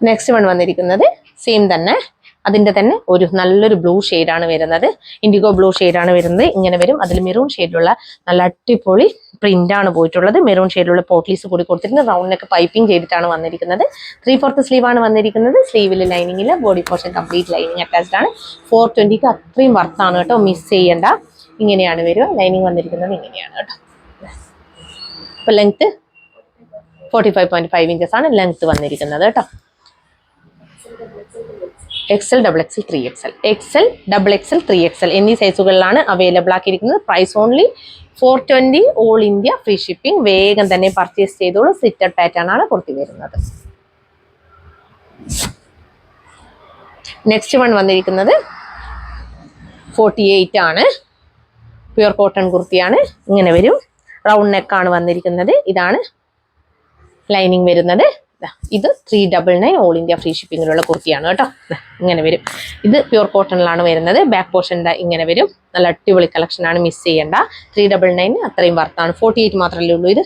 നെക്സ്റ്റ് വൺ വന്നിരിക്കുന്നത് സെയിം തന്നെ. അതിന്റെ തന്നെ ഒരു നല്ലൊരു ബ്ലൂ ആണ് വരുന്നത്. ഇൻഡിഗോ ബ്ലൂ ആണ് വരുന്നത്. ഇങ്ങനെ വരും. അതിൽ മെറൂൺ ഷെയ്ഡിലുള്ള നല്ല അടിപൊളി പ്രിന്റ് ആണ് പോയിട്ടുള്ളത്. മെറൂൺ ഷെയ്ഡിലുള്ള പോട്ട്ലീസ് കൂടി കൊടുത്തിട്ടുണ്ട് റൗണ്ടിനൊക്കെ പൈപ്പിംഗ് ചെയ്തിട്ടാണ് വന്നിരിക്കുന്നത്. ത്രീ ഫോർത്ത് സ്ലീവ് ആണ് വന്നിരിക്കുന്നത്. സ്ലീവിൽ ലൈനിങ്ങിൽ body portion complete lining attached ആണ്. ഫോർ ട്വന്റിക്ക് അത്രയും വർത്താണ് കേട്ടോ. മിസ് ചെയ്യേണ്ട. ഇങ്ങനെയാണ് വരിക. ലൈനിങ് വന്നിരിക്കുന്നത് ഇങ്ങനെയാണ് കേട്ടോ. ഇപ്പൊ length forty five point five inches ആണ് ലെങ്ത് വന്നിരിക്കുന്നത് കേട്ടോ. XL double XL three XL XL double XL three XL എന്നീ സൈസുകളിലാണ് available ആക്കിയിരിക്കുന്നത്. Price only four twenty all India free shipping വേഗം തന്നെ പർച്ചേസ് ചെയ്തോളൂ. സിറ്റർ പാറ്റേൺ ആണ് കുർത്തി വരുന്നത്. നെക്സ്റ്റ് വൺ വന്നിരിക്കുന്നത് ഫോർട്ടി എയ്റ്റ് ആണ് പ്യുർ കോട്ടൺ കുർത്തിയാണ് ഇങ്ങനെ വരും. റൗണ്ട് നെക്കാണ് വന്നിരിക്കുന്നത്. ഇതാണ് ലൈനിങ് വരുന്നത്. ഇത്. Three double nine all India free ഷിപ്പിങ്ങിലുള്ള കുർത്തിയാണ് കേട്ടോ. ഇങ്ങനെ വരും. ഇത് പ്യൂർ കോട്ടണിലാണ് വരുന്നത്. ബാക്ക് പോർഷൻ ഇങ്ങനെ വരും. നല്ല അടിപൊളി കളക്ഷൻ ആണ്. മിസ് ചെയ്യേണ്ട. ത്രീ ഡബിൾ നയൻ അത്രയും വർത്താണ് ഫോർട്ടി എയ്റ്റ് മാത്രമല്ലേ ഉള്ളൂ ഇത്?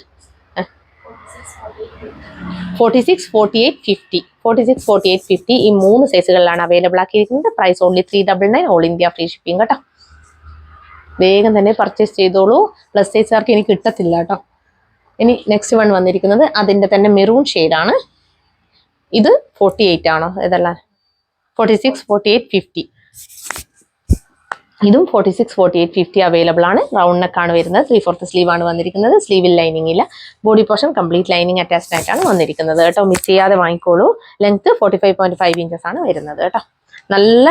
Forty six forty eight fifty forty six forty eight fifty ഈ മൂന്ന് സൈസുകളിലാണ് available ആക്കിയിരിക്കുന്നത്. Price only three double nine all India free shipping കേട്ടോ. വേഗം തന്നെ പർച്ചേസ് ചെയ്തോളൂ. പ്ലസ് സൈസുകാർക്ക് ഇനി കിട്ടത്തില്ല കേട്ടോ. ഇനി നെക്സ്റ്റ് വൺ വന്നിരിക്കുന്നത് അതിന്റെ തന്നെ മെറൂൺ ആണ്. ഇത് ഫോർട്ടി എയ്റ്റ് ആണോ? ഇതെല്ലാം? Forty six forty eight fifty ഇതും forty six forty eight fifty available ആണ് റൗണ്ട് നെക്കാണ് വരുന്നത്. ത്രീ ഫോർത്ത് സ്ലീവ് ആണ് വന്നിരിക്കുന്നത്. സ്ലീവിൽ ലൈനിങ് ഇല്ല. Body portion complete lining attached ആയിട്ടാണ് വന്നിരിക്കുന്നത് കേട്ടോ. മിസ് ചെയ്യാതെ വാങ്ങിക്കോളൂ. Length forty five point five inches ആണ് വരുന്നത് കേട്ടോ. നല്ല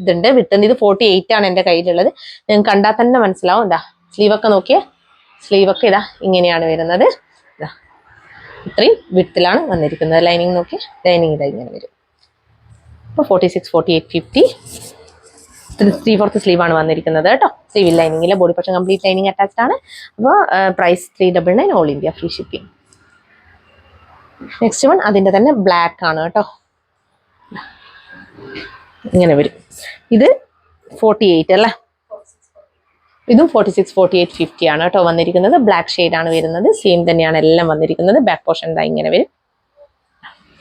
ഇതുണ്ട്. വിട്ടുണ്ട് ഇത് ഫോർട്ടി എയ്റ്റ് ആണ് എന്റെ കയ്യിലുള്ളത്. നിങ്ങൾക്ക് കണ്ടാൽ തന്നെ മനസ്സിലാവും. എന്താ സ്ലീവൊക്കെ നോക്കിയേ. സ്ലീവൊക്കെ ഇതാ ഇങ്ങനെയാണ് വരുന്നത്. ഇത്രയും വിട്ടിലാണ് വന്നിരിക്കുന്നത്. ലൈനിങ് നോക്കി ലൈനിങ് ഇതായിങ്ങനെ ഇങ്ങനെ വരും. അപ്പോൾ forty six forty eight fifty three fourth sleeve ആണ് വന്നിരിക്കുന്നത് കേട്ടോ. സിവിൽ ലൈനിങ്ങിലെ ബോഡി പക്ഷേ കംപ്ലീറ്റ് ലൈനിങ് അറ്റാച്ച്ഡ് ആണ്. അപ്പോൾ price three double nine all India free shipping next one അതിന്റെ തന്നെ ബ്ലാക്ക് ആണ് കേട്ടോ. ഇങ്ങനെ വരും. ഇത് ഫോർട്ടി എയ്റ്റ് അല്ലേ? ഇതും forty six forty eight fifty ആണ് കേട്ടോ വന്നിരിക്കുന്നത്. ബ്ലാക്ക് ആണ് വരുന്നത്. സെയിം തന്നെയാണ് എല്ലാം വന്നിരിക്കുന്നത്. ബാക്ക് പോർഷൻ ഇതാ ഇങ്ങനെ വരും.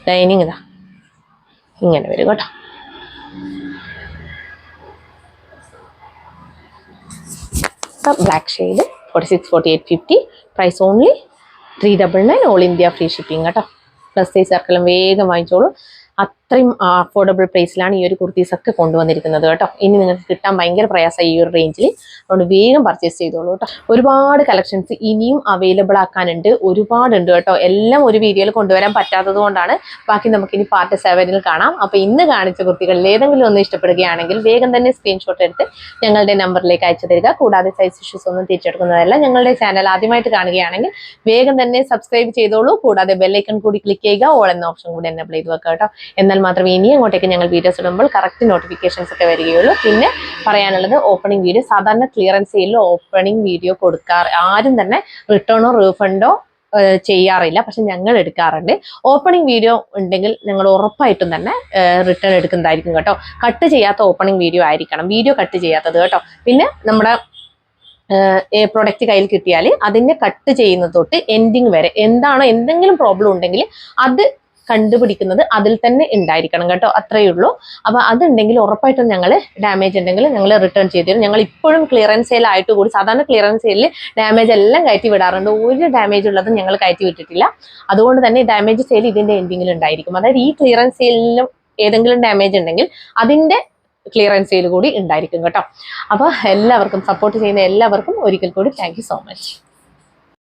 ലൈനിങ് ഇതാ ഇങ്ങനെ വരും കേട്ടോ. Black shade forty six forty eight fifty price only three double nine all India free shipping കേട്ടോ പ്ലസ് സൈസ് സർക്കിളും വേഗം വാങ്ങിച്ചോളൂ. അത്രയും അഫോർഡബിൾ പ്രൈസിലാണ് ഈ ഒരു കുർത്തീസ് ഒക്കെ കൊണ്ടുവന്നിരിക്കുന്നത് കേട്ടോ. ഇനി നിങ്ങൾക്ക് കിട്ടാൻ ഭയങ്കര പ്രയാസമായി ഈ ഒരു റേഞ്ചിൽ അതുകൊണ്ട് വേഗം പർച്ചേസ് ചെയ്തോളൂ കേട്ടോ. ഒരുപാട് കളക്ഷൻസ് ഇനിയും അവൈലബിൾ ആക്കാനുണ്ട്. ഒരുപാടുണ്ട് കേട്ടോ. എല്ലാം ഒരു വീഡിയോയിൽ കൊണ്ടുവരാൻ പറ്റാത്തത് കൊണ്ടാണ്. ബാക്കി നമുക്ക് ഇനി പാർട്ട് സെവനിൽ കാണാം. അപ്പോൾ ഇന്ന് കാണിച്ച കുർത്തികളിൽ ഏതെങ്കിലും ഒന്ന് ഇഷ്ടപ്പെടുകയാണെങ്കിൽ വേഗം തന്നെ സ്ക്രീൻഷോട്ട് എടുത്ത് ഞങ്ങളുടെ നമ്പറിലേക്ക് അയച്ചു തരിക. കൂടാതെ സൈസ് ഇഷ്യൂസ് ഒന്നും തിരിച്ചെടുക്കുന്നതല്ല. ഞങ്ങളുടെ ചാനൽ ആദ്യമായിട്ട് കാണുകയാണെങ്കിൽ വേഗം തന്നെ സബ്സ്ക്രൈബ് ചെയ്തോളൂ. കൂടാതെ ബെല്ലൈക്കൺ കൂടി ക്ലിക്ക് ചെയ്യുക. ഓൾ എന്ന ഓപ്ഷൻ കൂടി എന്നെ ചെയ്ത് വെക്കാം കേട്ടോ. എന്നാൽ മാത്രമേ ഇനി അങ്ങോട്ടേക്ക് ഞങ്ങൾ വീഡിയോസ് ഇടുമ്പോൾ കറക്റ്റ് നോട്ടിഫിക്കേഷൻസ് ഒക്കെ വരികയുള്ളൂ. പിന്നെ പറയാനുള്ളത് ഓപ്പണിംഗ് വീഡിയോ സാധാരണ ക്ലിയറൻസ് സെയിലിൽ ഓപ്പണിംഗ് വീഡിയോ കൊടുക്കാറ്. ആരും തന്നെ റിട്ടേണോ റീഫണ്ടോ ചെയ്യാറില്ല. പക്ഷെ ഞങ്ങൾ എടുക്കാറുണ്ട്. ഓപ്പണിംഗ് വീഡിയോ ഉണ്ടെങ്കിൽ ഞങ്ങൾ ഉറപ്പായിട്ടും തന്നെ റിട്ടേൺ എടുക്കുന്നതായിരിക്കും കേട്ടോ. കട്ട് ചെയ്യാത്ത ഓപ്പണിംഗ് വീഡിയോ ആയിരിക്കണം. വീഡിയോ കട്ട് ചെയ്യാത്തത് കേട്ടോ. പിന്നെ നമ്മുടെ പ്രൊഡക്റ്റ് കയ്യിൽ കിട്ടിയാൽ അതിനെ കട്ട് ചെയ്യുന്നത് തൊട്ട് എൻഡിങ് വരെ. എന്താണോ എന്തെങ്കിലും പ്രോബ്ലം ഉണ്ടെങ്കിൽ അത് കണ്ടുപിടിക്കുന്നത് അതിൽ തന്നെ ഉണ്ടായിരിക്കണം കേട്ടോ. അത്രയേ ഉള്ളൂ. അപ്പൊ അതുണ്ടെങ്കിൽ ഉറപ്പായിട്ടും ഞങ്ങൾ ഡാമേജ് ഉണ്ടെങ്കിൽ ഞങ്ങൾ റിട്ടേൺ ചെയ്ത് തരും. ഞങ്ങൾ ഇപ്പോഴും ക്ലിയറൻസ് സെയിൽ ആയിട്ട് കൂടി സാധാരണ ക്ലിയറൻസ് സെയിലിൽ ഡാമേജ് എല്ലാം കയറ്റി വിടാറുണ്ട്. ഒരു ഡാമേജ് ഉള്ളതും ഞങ്ങൾ കയറ്റി വിട്ടിട്ടില്ല. അതുകൊണ്ട് തന്നെ ഡാമേജ് സെയിൽ ഇതിന്റെ എൻഡിങ്ങിൽ ഉണ്ടായിരിക്കും. അതായത് ഈ ക്ലിയറൻസ് സെയിലിലും ഏതെങ്കിലും ഡാമേജ് ഉണ്ടെങ്കിൽ അതിന്റെ ക്ലിയറൻസ് സെയിൽ കൂടി ഉണ്ടായിരിക്കും കേട്ടോ. അപ്പോൾ എല്ലാവർക്കും സപ്പോർട്ട് ചെയ്യുന്ന എല്ലാവർക്കും ഒരിക്കൽ കൂടി താങ്ക് സോ മച്ച്